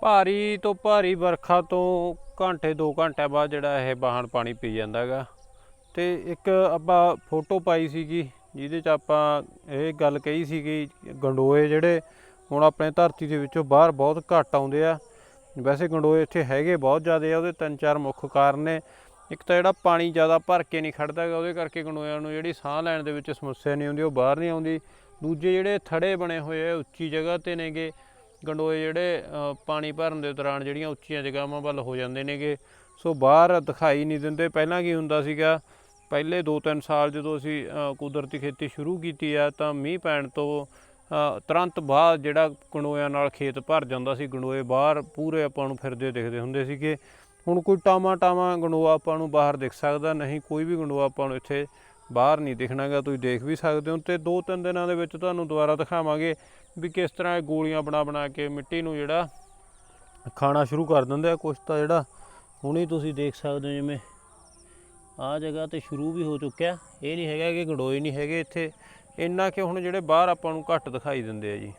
ਭਾਰੀ ਤੋਂ ਭਾਰੀ ਵਰਖਾ ਤੋਂ ਘੰਟੇ 2 ਘੰਟੇ ਬਾਅਦ ਜਿਹੜਾ ਇਹ ਬਾਹਣ ਪਾਣੀ ਪੀ ਜਾਂਦਾ ਹੈਗਾ ਤੇ ਇੱਕ ਆਪਾਂ ਫੋਟੋ ਪਾਈ ਸੀਗੀ, ਜਿਹਦੇ ਚ ਆਪਾਂ ਇਹ ਗੱਲ ਕਹੀ ਸੀਗੀ, ਗੰਡੋਏ ਜਿਹੜੇ ਹੁਣ ਆਪਣੇ ਧਰਤੀ ਦੇ ਵਿੱਚੋਂ ਬਾਹਰ ਬਹੁਤ ਘੱਟ ਆਉਂਦੇ ਆ। ਵੈਸੇ ਗੰਡੋਏ ਇੱਥੇ ਹੈਗੇ ਬਹੁਤ ਜ਼ਿਆਦੇ ਆ, ਉਹਦੇ ਤਿੰਨ ਚਾਰ ਮੁੱਖ ਕਾਰਨ ਨੇ। ਇੱਕ ਤਾਂ ਜਿਹੜਾ ਪਾਣੀ ਜ਼ਿਆਦਾ ਭਰ ਕੇ ਨਹੀਂ ਖੜਦਾ ਹੈਗਾ ਉਹਦੇ ਕਰਕੇ ਗੰਡੋਇਆਂ ਨੂੰ ਜਿਹੜੀ ਸਾਹ ਲੈਣ ਦੇ ਵਿੱਚ ਸਮੱਸਿਆ ਨਹੀਂ ਆਉਂਦੀ, ਉਹ ਬਾਹਰ ਨਹੀਂ ਆਉਂਦੀ। ਦੂਜੇ ਜਿਹੜੇ ਥੜੇ ਬਣੇ ਹੋਏ ਆ, ਉੱਚੀ ਜਗ੍ਹਾ ਤੇ ਨੇਗੇ ਗੰਡੋਏ ਜਿਹੜੇ ਪਾਣੀ ਭਰਨ ਦੇ ਦੌਰਾਨ ਜਿਹੜੀਆਂ ਉੱਚੀਆਂ ਜਗ੍ਹਾਵਾਂ ਵੱਲ ਹੋ ਜਾਂਦੇ ਨੇਗੇ। ਸੋ ਬਾਹਰ ਦਿਖਾਈ ਨਹੀਂ ਦਿੰਦੇ। ਪਹਿਲਾਂ ਕੀ ਹੁੰਦਾ ਸੀਗਾ, ਪਹਿਲੇ 2-3 ਸਾਲ ਜਦੋਂ ਅਸੀਂ ਕੁਦਰਤੀ ਖੇਤੀ ਸ਼ੁਰੂ ਕੀਤੀ ਆ, ਤਾਂ ਮੀਂਹ ਪੈਣ ਤੋਂ ਤੁਰੰਤ ਬਾਅਦ ਜਿਹੜਾ ਗੰਡੋਇਆਂ ਨਾਲ ਖੇਤ ਭਰ ਜਾਂਦਾ ਸੀ, ਗੰਡੋਏ ਬਾਹਰ ਪੂਰੇ ਆਪਾਂ ਨੂੰ ਫਿਰਦੇ ਦਿਖਦੇ ਹੁੰਦੇ ਸੀਗੇ। ਹੁਣ ਕੋਈ ਟਾਮਾ ਟਾਮਾ ਗੰਡੋਆ ਆਪਾਂ ਨੂੰ ਬਾਹਰ ਦਿਖ ਸਕਦਾ, ਨਹੀਂ ਕੋਈ ਵੀ ਗੰਡੋਆ ਆਪਾਂ ਨੂੰ ਇੱਥੇ ਬਾਹਰ ਨਹੀਂ ਦਿਖਣਾਗਾ ਤੁਸੀਂ ਦੇਖ ਵੀ ਸਕਦੇ ਹੋ ਤੇ 2-3 ਦਿਨਾਂ ਦੇ ਵਿੱਚ ਤੁਹਾਨੂੰ ਦੁਬਾਰਾ ਦਿਖਾਵਾਂਗੇ ਵੀ ਕਿਸ ਤਰ੍ਹਾਂ ਇਹ ਗੋਲੀਆਂ ਬਣਾ ਬਣਾ ਕੇ ਮਿੱਟੀ ਨੂੰ ਜਿਹੜਾ ਖਾਣਾ ਸ਼ੁਰੂ ਕਰ ਦਿੰਦੇ ਆ। ਕੁਛ ਤਾਂ ਜਿਹੜਾ ਹੁਣੇ ਤੁਸੀਂ ਦੇਖ ਸਕਦੇ ਹੋ ਜਿਵੇਂ ਆ ਜਗ੍ਹਾ ਤੇ ਸ਼ੁਰੂ ਵੀ ਹੋ ਚੁੱਕਿਆ। ਇਹ ਨਹੀਂ ਹੈਗਾ ਕਿ ਗੰਡੋਏ ਨਹੀਂ ਹੈਗੇ ਇੱਥੇ। ਇੰਨਾ ਕਿ ਹੁਣ ਜਿਹੜੇ ਬਾਹਰ ਆਪਾਂ ਨੂੰ ਘੱਟ ਦਿਖਾਈ ਦਿੰਦੇ ਆ ਜੀ।